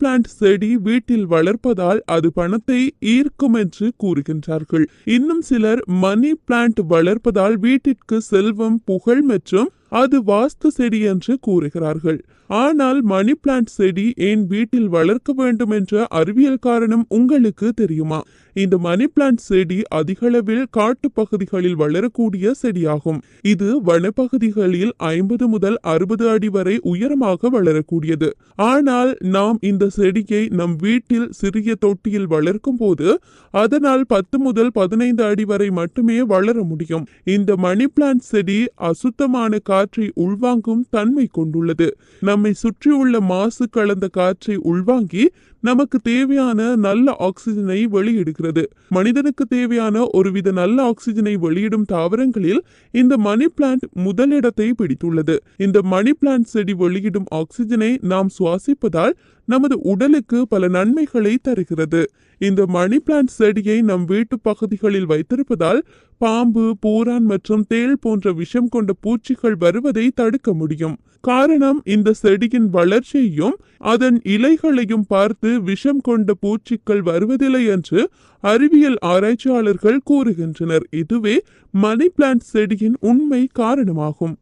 Plant செடி வீட்டில் வளர்ப்பதால் அது பணத்தை ஈர்க்கும் என்று கூறுகின்றார்கள். இன்னும் சிலர் மணி பிளான்ட் வளர்ப்பதால் வீட்டிற்கு செல்வம் புகழ் மற்றும் அது வாஸ்து செடி என்று கூறுகிறார்கள். ஆனால் மணி பிளான்ட் செடி ஏன் வீட்டில் வளர்க்க வேண்டும் என்ற அறிவியல் காரணம் உங்களுக்கு தெரியுமா? இந்த மணி பிளான்ட் செடி அதிகளவில் காட்டு பகுதிகளில் வளரக்கூடிய செடியாகும். இது வனப்பகுதிகளில் ஐம்பது முதல் அறுபது அடி வரை உயரமாக வளரக்கூடியது. ஆனால் நாம் இந்த செடியை நம் வீட்டில் சிறிய தொட்டியில் வளர்க்கும் போது அதனால் பத்து முதல் பதினைந்து அடி வரை மட்டுமே வளர முடியும். இந்த மணி பிளான்ட் செடி அசுத்தமான காற்றை உள்வாங்கும் தன்மை கொண்டுள்ளது. நம்மை சுற்றியுள்ள மாசு கலந்த காற்றை உள்வாங்கி நமக்கு தேவையான நல்ல ஆக்சிஜனை வெளியிடுகிறது. மனிதனுக்கு தேவையான ஒருவித நல்ல ஆக்சிஜனை வெளியிடும் தாவரங்களில் இந்த மணி பிளான்ட் முதலிடத்தை பிடித்துள்ளது. இந்த மணி பிளான்ட் செடி வெளியிடும் ஆக்சிஜனை நாம் சுவாசிப்பதால் நமது உடலுக்கு பல நன்மைகளை தருகிறது. இந்த மணி பிளான்ட் செடியை நம் வீட்டு பகுதிகளில் வைத்திருப்பதால் பாம்பு பூரான் மற்றும் தேள் போன்ற விஷம் கொண்ட பூச்சிகள் வருவதை தடுக்க முடியும். காரணம் இந்த செடியின் வளர்ச்சியையும் அதன் இலைகளையும் பார்த்து விஷம் கொண்ட பூச்சிகள் வருவதில்லை என்று அறிவியல் ஆராய்ச்சியாளர்கள் கூறுகின்றனர். இதுவே மணி பிளான்ட் செடியின் உண்மை காரணமாகும்.